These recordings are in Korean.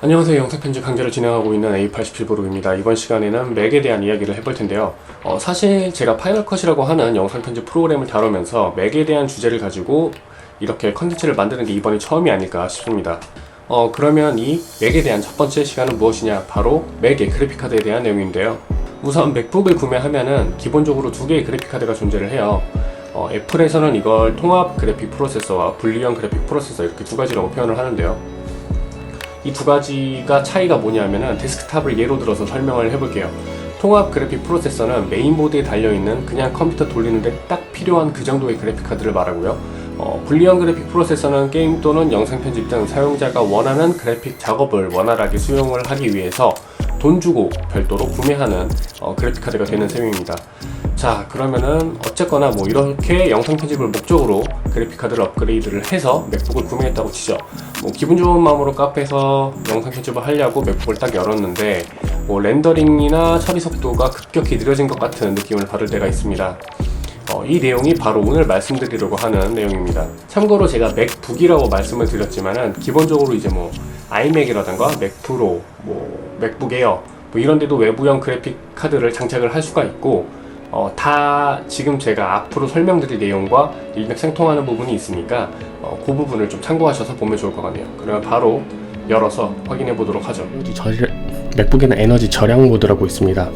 안녕하세요. 영상 편집 강좌를 진행하고 있는 A87브룩입니다. 이번 시간에는 맥에 대한 이야기를 해볼 텐데요. 어, 사실 제가 파이널 컷이라고 하는 영상 편집 프로그램을 다루면서 맥에 대한 주제를 가지고 이렇게 컨텐츠를 만드는 게 이번이 처음이 아닐까 싶습니다. 어, 그러면 이 맥에 대한 첫 번째 시간은 무엇이냐? 바로 맥의 그래픽카드에 대한 내용인데요. 우선 맥북을 구매하면은 기본적으로 두 개의 그래픽카드가 존재를 해요. 어, 애플에서는 이걸 통합 그래픽 프로세서와 분리형 그래픽 프로세서 이렇게 두 가지라고 표현을 하는데요. 이 두 가지가 차이가 뭐냐면은 데스크탑을 예로 들어서 설명을 해볼게요. 통합 그래픽 프로세서는 메인보드에 달려있는 그냥 컴퓨터 돌리는데 딱 필요한 그 정도의 그래픽 카드를 말하고요. 어, 분리형 그래픽 프로세서는 게임 또는 영상 편집 등 사용자가 원하는 그래픽 작업을 원활하게 수용을 하기 위해서 돈 주고 별도로 구매하는 어, 그래픽 카드가 되는 셈입니다. 자 그러면은 어쨌거나 뭐 이렇게 영상 편집을 목적으로 그래픽 카드를 업그레이드를 해서 맥북을 구매했다고 치죠. 뭐 기분 좋은 마음으로 카페에서 영상 편집을 하려고 맥북을 딱 열었는데 뭐 렌더링이나 처리 속도가 급격히 느려진 것 같은 느낌을 받을 때가 있습니다. 어, 이 내용이 바로 오늘 말씀드리려고 하는 내용입니다. 참고로 제가 맥북이라고 말씀을 드렸지만은 기본적으로 이제 뭐 아이맥이라던가 맥프로, 뭐 맥북 에어 뭐 이런 데도 외부형 그래픽 카드를 장착을 할 수가 있고 어, 다 지금 제가 앞으로 설명드릴 내용과 일맥상통하는 부분이 있으니까 어, 그 부분을 좀 참고하셔서 보면 좋을 것 같네요. 그러면 바로 열어서 확인해 보도록 하죠. 맥북에는 에너지 절약 모드라고 있습니다.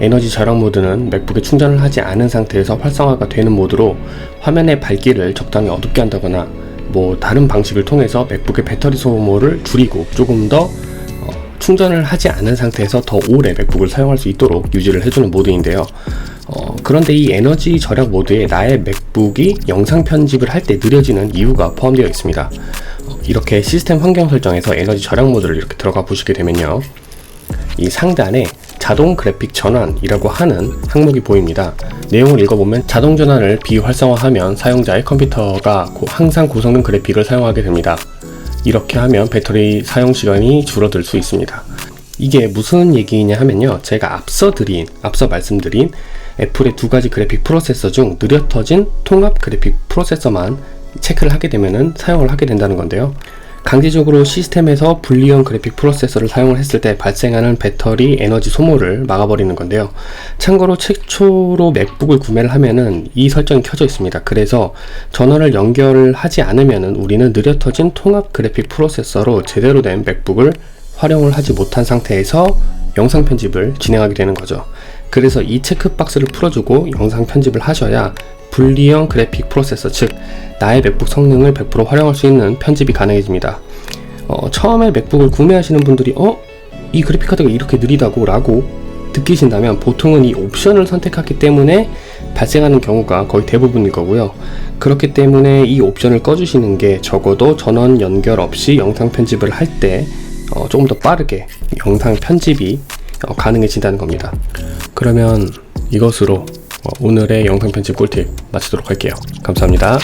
에너지 절약 모드는 맥북에 충전을 하지 않은 상태에서 활성화가 되는 모드로 화면의 밝기를 적당히 어둡게 한다거나 뭐 다른 방식을 통해서 맥북의 배터리 소모를 줄이고 조금 더 어, 충전을 하지 않은 상태에서 더 오래 맥북을 사용할 수 있도록 유지를 해주는 모드인데요. 어, 그런데 이 에너지 절약 모드에 나의 맥북이 영상 편집을 할 때 느려지는 이유가 포함되어 있습니다. 어, 이렇게 시스템 환경 설정에서 에너지 절약 모드를 이렇게 들어가 보시게 되면요. 이 상단에 자동 그래픽 전환이라고 하는 항목이 보입니다. 내용을 읽어보면 자동 전환을 비활성화하면 사용자의 컴퓨터가 고- 항상 고성능 그래픽을 사용하게 됩니다. 이렇게 하면 배터리 사용 시간이 줄어들 수 있습니다. 이게 무슨 얘기냐 하면요. 제가 앞서 드린, 앞서 말씀드린 애플의 두 가지 그래픽 프로세서 중 느려터진 통합 그래픽 프로세서만 체크를 하게 되면은 사용을 하게 된다는 건데요. 강제적으로 시스템에서 분리형 그래픽 프로세서를 사용을 했을 때 발생하는 배터리 에너지 소모를 막아버리는 건데요. 참고로 최초로 맥북을 구매를 하면은 이 설정이 켜져 있습니다. 그래서 전원을 연결을 하지 않으면은 우리는 느려터진 통합 그래픽 프로세서로 제대로 된 맥북을 활용을 하지 못한 상태에서 영상 편집을 진행하게 되는 거죠. 그래서 이 체크박스를 풀어주고 영상 편집을 하셔야 분리형 그래픽 프로세서 즉 나의 맥북 성능을 100% 활용할 수 있는 편집이 가능해집니다. 어, 처음에 맥북을 구매하시는 분들이 어? 이 그래픽 카드가 이렇게 느리다고 라고 느끼신다면 보통은 이 옵션을 선택하기 때문에 발생하는 경우가 거의 대부분일 거고요. 그렇기 때문에 이 옵션을 꺼주시는 게 적어도 전원 연결 없이 영상 편집을 할때 어, 조금 더 빠르게 영상 편집이 어, 가능해진다는 겁니다. 그러면 이것으로 어, 오늘의 영상 편집 꿀팁 마치도록 할게요. 감사합니다.